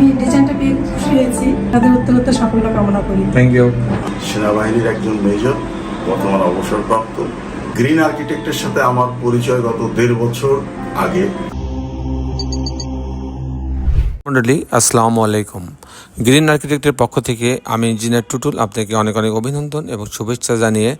আমি ডিজাইনটা পেয়ে খুশি হয়েছি। তাদের উত্তরোত্তর সাফল্য কামনা করি। থ্যাংক ইউ সেনাবাহিনীর একজন মেজর বর্তমান অবসরপ্রাপ্ত গ্রিন আর্কিটেক্টের সাথে আমার পরিচয় গত দেড় বছর আগে। মন্ডলী আসসালামু আলাইকুম। গ্রিন আর্কিটেক্টের পক্ষ থেকে আমি ইঞ্জিনিয়ার টুটুল আপনাকে অনেক অনেক অভিনন্দন এবং শুভেচ্ছা জানিয়ে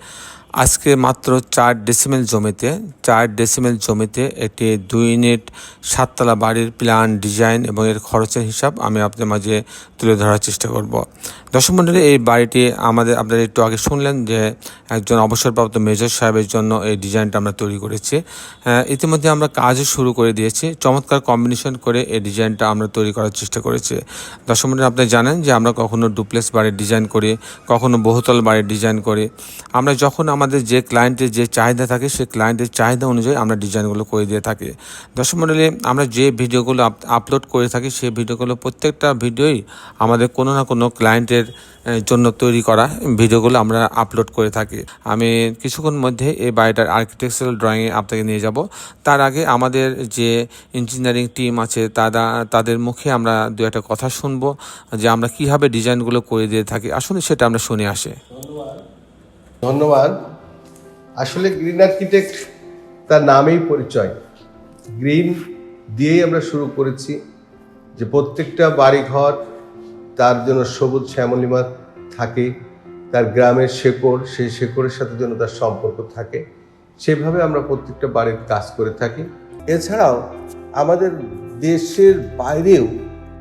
আজকে মাত্র চার ডেসিমেল জমিতে, চার ডেসিমেল জমিতে একটি দুই ইউনিট সাততলা বাড়ির প্ল্যান ডিজাইন এবং এর খরচের হিসাব আমি আপনাদের মাঝে তুলে ধরার চেষ্টা করব। দর্শক মন্ডলী এই বাড়িটি আমাদের, আপনারা একটু আগে শুনলেন যে একজন অবসরপ্রাপ্ত মেজর সাহেবের জন্য এই ডিজাইনটা আমরা তৈরি করেছি। ইতিমধ্যে আমরা কাজও শুরু করে দিয়েছি। চমৎকার কম্বিনেশন করে এই ডিজাইনটা আমরা তৈরি করার চেষ্টা করেছি। দর্শক মন্ডলী আপনি জানেন যে আমরা কখনো ডুপ্লেক্স বাড়ির ডিজাইন করি, কখনো বহুতল বাড়ির ডিজাইন করি। আমরা যখন আমাদের যে ক্লায়েন্টের যে চাহিদা থাকে, সেই ক্লায়েন্টের চাহিদা অনুযায়ী আমরা ডিজাইনগুলো করে দিয়ে থাকি। দর্শক মন্ডলী আমরা যে ভিডিওগুলো আপ- আপলোড করে থাকি, সেই ভিডিওগুলো প্রত্যেকটা ভিডিওই আমাদের কোনো না কোনো ক্লায়েন্টের জন্য তৈরি করা ভিডিওগুলো আমরা আপলোড করে থাকি। আমি কিছুক্ষণ মধ্যে এই বাড়িটার আর্কিটেকচারাল ড্রয়িংয়ে আপনাকে নিয়ে যাব। তার আগে আমাদের যে ইঞ্জিনিয়ারিং টিম আছে, তারা, তাদের মুখে আমরা দু একটা কথা শুনব, যে আমরা কীভাবে ডিজাইনগুলো করে দিয়ে থাকি। আসলে সেটা আমরা শুনে আসি। ধন্যবাদ। আসলে গ্রিন আর্কিটেক্ট তার নামেই পরিচয়। গ্রিন দিয়েই আমরা শুরু করেছি যে প্রত্যেকটা বাড়িঘর তার জন্য সবুজ শ্যামলিমা থাকে, তার গ্রামের শেকড়, সেই শেকড়ের সাথে যেন তার সম্পর্ক থাকে। সেভাবে আমরা প্রত্যেকটা বাড়ির কাজ করে থাকি। এছাড়াও আমাদের দেশের বাইরেও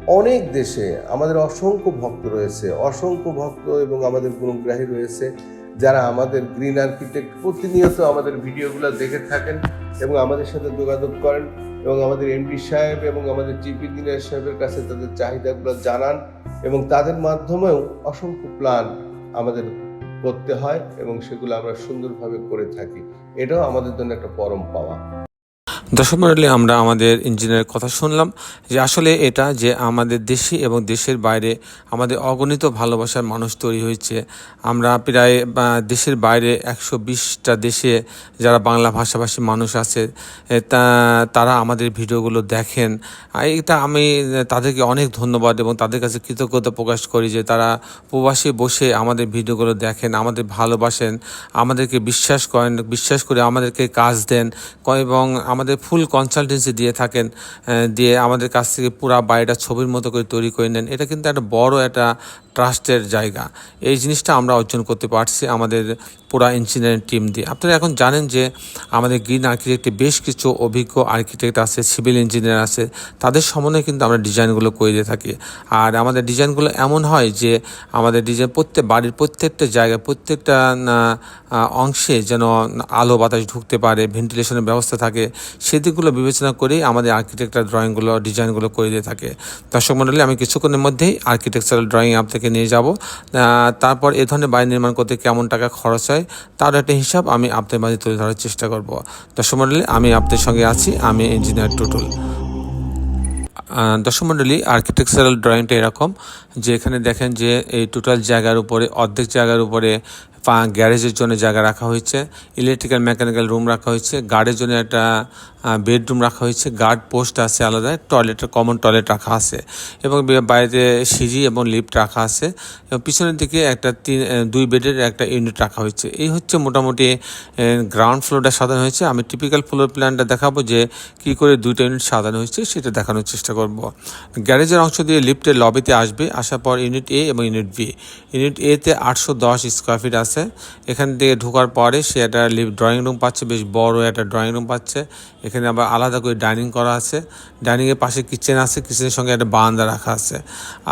অনেক দেশে আমাদের অসংখ্য ভক্ত রয়েছে। অসংখ্য ভক্ত এবং আমাদের গুণগ্রাহী রয়েছে। যারা আমাদের গ্রিন আর্কিটেক্ট প্রতিনিয়ত আমাদের ভিডিওগুলো দেখে থাকেন এবং আমাদের সাথে যোগাযোগ করেন এবং আমাদের এমপি সাহেব এবং আমাদের চিফ ইঞ্জিনিয়ার সাহেবের কাছে তাদের চাহিদাগুলো জানান এবং তাদের মাধ্যমেও অসংখ্য প্ল্যান আমাদের করতে হয় এবং সেগুলো আমরা সুন্দরভাবে করে থাকি। এটাও আমাদের জন্য একটা পরম পাওয়া। দর্শক মন্ডলী, আমরা আমাদের ইঞ্জিনিয়ারের কথা শুনলাম যে আসলে এটা যে আমাদের দেশে এবং দেশের বাইরে আমাদের অগণিত ভালোবাসার মানুষ তৈরি হয়েছে। আমরা প্রায় দেশের বাইরে একশো বিশটা দেশে যারা বাংলা ভাষাভাষী মানুষ আছে তা, তারা আমাদের ভিডিওগুলো দেখেন। এটা আমি, তাদেরকে অনেক ধন্যবাদ এবং তাদের কাছে কৃতজ্ঞতা প্রকাশ করি যে তারা প্রবাসে বসে আমাদের ভিডিওগুলো দেখেন, আমাদের ভালোবাসেন, আমাদেরকে বিশ্বাস করেন, বিশ্বাস করে আমাদেরকে কাজ দেন এবং আমাদের ফুল কনসালটেন্সি দিয়ে থাকেন দিয়ে আমাদের কাছ থেকে পুরা বাড়িটা ছবির মতো করে তৈরি করে নেন। এটা কিন্তু একটা বড় একটা ট্রাস্টের জায়গা। এই জিনিসটা আমরা অর্জন করতে পারছি আমাদের পুরা ইঞ্জিনিয়ারিং টিম দিয়ে। আপনারা এখন জানেন যে আমাদের গ্রিন আর্কিটেক্টে বেশ কিছু অভিজ্ঞ আর্কিটেক্ট আছে সিভিল ইঞ্জিনিয়ার আছে। তাদের সমন্বয়ে কিন্তু আমরা ডিজাইনগুলো করে দিয়ে থাকি। আর আমাদের ডিজাইনগুলো এমন হয় যে আমাদের ডিজাইন প্রত্যেক বাড়ির প্রত্যেকটা জায়গায় প্রত্যেকটা অংশে যেন আলো বাতাস ঢুকতে পারে ভেন্টিলেশনের ব্যবস্থা থাকে। সেদিকগুলো বিবেচনা করেই আমাদের আর্কিটেকচার ড্রয়িংগুলো ডিজাইনগুলো করে দিয়ে থাকে। দর্শক মণ্ডলী আমি কিছুক্ষণের মধ্যেই আর্কিটেকচারাল ড্রয়িং আপনাকে নিয়ে যাব। তারপর এ ধরনের বাড়ি নির্মাণ করতে কেমন টাকা খরচ হয় তার একটা হিসাব আমি আপনাদের মাঝে তুলে ধরার চেষ্টা করব। দর্শক মণ্ডলী আমি আপনাদের সঙ্গে আছি, আমি ইঞ্জিনিয়ার টুটুল। দর্শক মণ্ডলী আর্কিটেকচারাল ড্রয়িংটা এরকম যে এখানে দেখেন যে এই টোটাল জায়গার উপরে, অর্ধেক জায়গার উপরে গ্যারেজের জন্য জায়গা রাখা হয়েছে ইলেকট্রিক্যাল মেকানিক্যাল রুম রাখা হয়েছে গার্ডের জন্য একটা বেডরুম রাখা হয়েছে গার্ড পোস্ট আছে আলাদা টয়লেটের কমন টয়লেট রাখা আছে এবং বাইরে সিঁড়ি এবং লিফট রাখা আছে এবং পিছনের দিকে একটা তিন দুই বেডের একটা ইউনিট রাখা হয়েছে। এই হচ্ছে মোটামুটি গ্রাউন্ড ফ্লোরটা সাজানো হয়েছে। আমি টিপিক্যাল ফ্লোর প্ল্যানটা দেখাবো যে কি করে দুইটা ইউনিট সাজানো হয়েছে, সেটা দেখানোর চেষ্টা করব। গ্যারেজের অংশ দিয়ে লিফটের লবিতে আসবে, আসার পর ইউনিট এ এবং ইউনিট বি ইউনিট এতে আটশো দশ স্কোয়ার ফিট আছে। এখান থেকে ঢোকার পরে সে একটা ড্রয়িং রুম পাচ্ছে, বেশ বড় একটা ড্রয়িং রুম পাচ্ছে। এখানে আবার আলাদা করে ডাইনিং করা আছে। ডাইনিংয়ের পাশে কিচেন আছে কিচেনের সঙ্গে একটা বারান্দা রাখা আছে।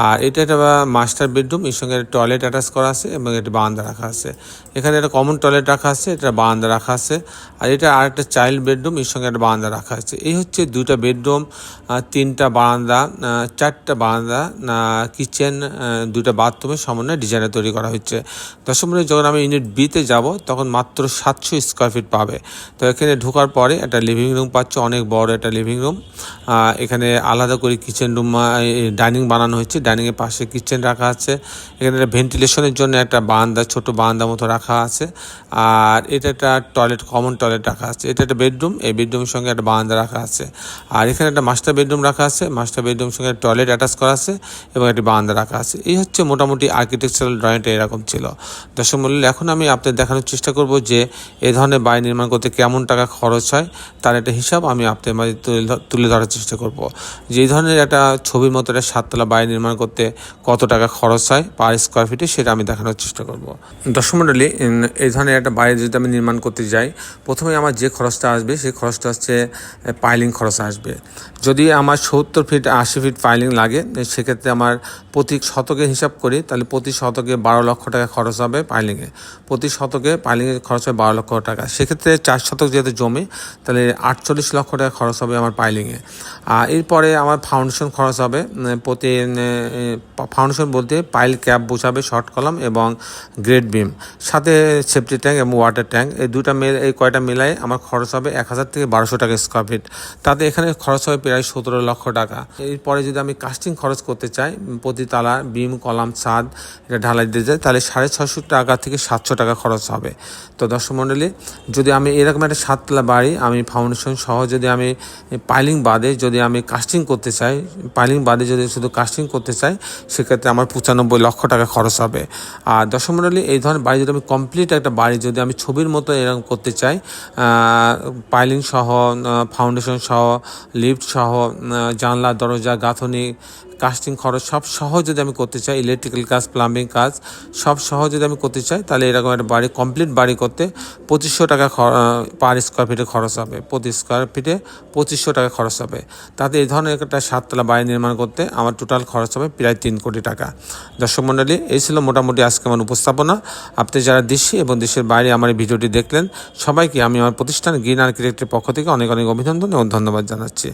আর এটা একটা মাস্টার বেডরুম এর সঙ্গে একটা টয়লেট অ্যাটাচ করা আছে এবং একটা বারান্দা রাখা আছে। এখানে একটা কমন টয়লেট রাখা আছে এটা বারান্দা রাখা আছে। আর এটা আর একটা চাইল্ড বেডরুম এর সঙ্গে একটা বারান্দা রাখা আছে। এই হচ্ছে দুইটা বেডরুম তিনটা বারান্দা চারটা বারান্দা কিচেন দুইটা বাথরুমের সমন্বয়ে ডিজাইনে তৈরি করা হচ্ছে। দশম যখন আমি ইউনিট বিতে যাব, তখন মাত্র সাতশো স্কোয়ার ফিট পাবে। তো এখানে ঢোকার পরে একটা লিভিং রুম পাচ্ছে, অনেক বড় একটা লিভিং রুম এখানে আলাদা করে কিচেন রুম ডাইনিং বানানো হয়েছে। ডাইনিংয়ের পাশে কিচেন রাখা আছে। এখানে একটা ভেন্টিলেশনের জন্য একটা বারান্দা ছোট বারান্দা মতো রাখা আছে। আর এটা একটা টয়লেট কমন টয়লেট রাখা আছে। এটা একটা বেডরুম এই বেডরুমের সঙ্গে একটা বারান্দা রাখা আছে। আর এখানে একটা মাস্টার বেডরুম রাখা আছে। মাস্টার বেডরুমের সঙ্গে টয়লেট অ্যাটাচ করা আছে এবং একটি বারান্দা রাখা আছে। এই হচ্ছে মোটামুটি আর্কিটেকচারাল ড্রয়িংটা এরকম ছিল। দর্শক মূল্য এখন আমি আপনাদের দেখানোর চেষ্টা করব যে এ ধরনের বাড়ি নির্মাণ করতে কেমন টাকা খরচ হয়। তার একটা হিসাব আমি আপনাদের মাঝে তুলে ধরার চেষ্টা করব। যে ধরনের একটা ছবির মতো একটা সাততলা বাড়ি নির্মাণ করতে কত টাকা খরচ হয় পার স্কোয়ার ফিটে, সেটা আমি দেখানোর চেষ্টা করব। দর্শক মণ্ডলী এই ধরনের একটা বাড়ি যদি আমি নির্মাণ করতে যাই, প্রথমে আমার যে খরচটা আসবে, সেই খরচটা হচ্ছে পাইলিং খরচ আসবে। যদি আমার সত্তর ফিট, আশি ফিট পাইলিং লাগে সেক্ষেত্রে আমার প্রতি শতকে হিসাব করি, তাহলে প্রতি শতকে বারো লক্ষ টাকা খরচ হবে পাইলিংয়ে। প্রতি শতকে পাইলিংয়ে খরচ হবে বারো লক্ষ টাকা। সেক্ষেত্রে চার শতক যেহেতু জমি, তাহলে আটচল্লিশ লক্ষ টাকা খরচ হবে আমার পাইলিংয়ে। আর এরপরে আমার ফাউন্ডেশন খরচ হবে প্রতি ফাউন্ডেশন বলতে পাইল ক্যাপ বসাবে, শর্ট কলাম এবং গ্রেড বিম। সাথে সেফটি ট্যাঙ্ক এবং ওয়াটার ট্যাঙ্ক, এই দুটা মিল, এই কয়টা মিলাই আমার খরচ হবে এক হাজার থেকে বারোশো টাকা স্কোয়ার ফিট তাতে এখানে খরচ হবে প্রায় সতেরো লক্ষ টাকা। এরপরে যদি আমি কাস্টিং খরচ করতে চাই, প্রতি তালা বিম, কলাম, ছাদ, এটা ঢালাই দিতে যাই তাহলে সাড়ে ছশো টাকা থেকে সাতশো টাকা খরচ হবে। তো দর্শক মণ্ডলী যদি আমি এরকম একটা সাততলা বাড়ি, আমি ফাউন্ডেশন সহ যদি আমি পাইলিং বাদে যদি আমি কাস্টিং করতে চাই পাইলিং বাদে যদি শুধু কাস্টিং করতে চাই, সেক্ষেত্রে আমার পঁচানব্বই লক্ষ টাকা খরচ হবে। আর দর্শক মণ্ডলী এই ধরনের বাড়ি যদি আমি কমপ্লিট একটা বাড়ি যদি আমি ছবির মতো এরকম করতে চাই পাইলিং সহ ফাউন্ডেশন সহ লিফট সহ জানলা, দরজা, গাঁথনি কাস্টিং খরচ সব সহ যদি আমি করতে চাই ইলেকট্রিক্যাল কাজ প্লাম্বিং কাজ, সব সহ যদি আমি করতে চাই, তাহলে এরকম একটা বাড়ি কমপ্লিট বাড়ি করতে পঁচিশশো টাকা পার স্কোয়ার ফিটে খরচ হবে। প্রতি স্কোয়ার ফিটে পঁচিশশো টাকা খরচ হবে। তাতে এই ধরনের একটা সাততলা বাড়ি নির্মাণ করতে আমার টোটাল খরচ হবে প্রায় তিন কোটি টাকা। দর্শক মণ্ডলী এই ছিল মোটামুটি আজকে আমার উপস্থাপনা। আপনি যারা দেশে এবং দেশের বাইরে আমার এই ভিডিওটি দেখলেন, সবাইকে আমি আমার প্রতিষ্ঠান গ্রিন আর্কিটেক্টের পক্ষ থেকে অনেক অনেক অভিনন্দন এবং ধন্যবাদ জানাচ্ছি।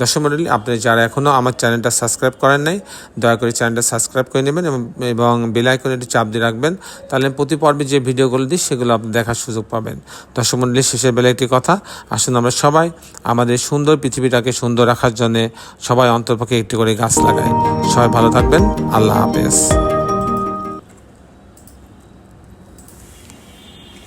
দর্শক মণ্ডলী আপনি যারা এখনও আমার চ্যানেলটা সাবস্ক্রাইব করেন নাই, দয়া করে চ্যানেলটা সাবস্ক্রাইব করে নেবেন এবং- এবং বেল আইকনে একটি চাপ দিয়ে রাখবেন, তাহলে প্রতি পর্বে যে ভিডিওগুলো দিই সেগুলো আপনি দেখার সুযোগ পাবেন। দর্শক মণ্ডলী, শেষের বেলা একটি কথা, আসুন আমরা সবাই আমাদের সুন্দর পৃথিবীটাকে সুন্দর রাখার জন্য সবাই অন্তর্পক্ষে একটি করে গাছ লাগাই। সবাই ভালো থাকবেন, আল্লাহ হাফেজ।